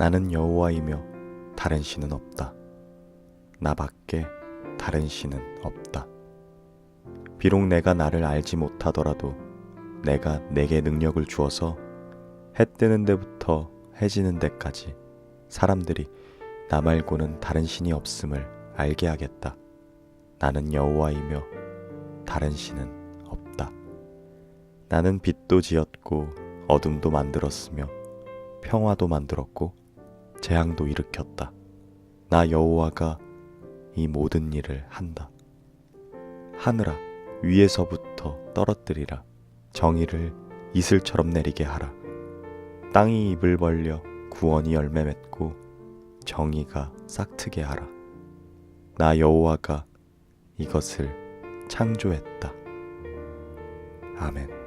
나는 여호와이며 다른 신은 없다. 나밖에 다른 신은 없다. 비록 내가 나를 알지 못하더라도 내가 내게 능력을 주어서 해 뜨는 데부터 해 지는 데까지 사람들이 나 말고는 다른 신이 없음을 알게 하겠다. 나는 여호와이며 다른 신은 없다. 나는 빛도 지었고 어둠도 만들었으며 평화도 만들었고 재앙도 일으켰다. 나 여호와가 이 모든 일을 한다. 하늘아 위에서부터 떨어뜨리라. 정의를 이슬처럼 내리게 하라. 땅이 입을 벌려 구원이 열매 맺고 정의가 싹트게 하라. 나 여호와가 이것을 창조했다. 아멘.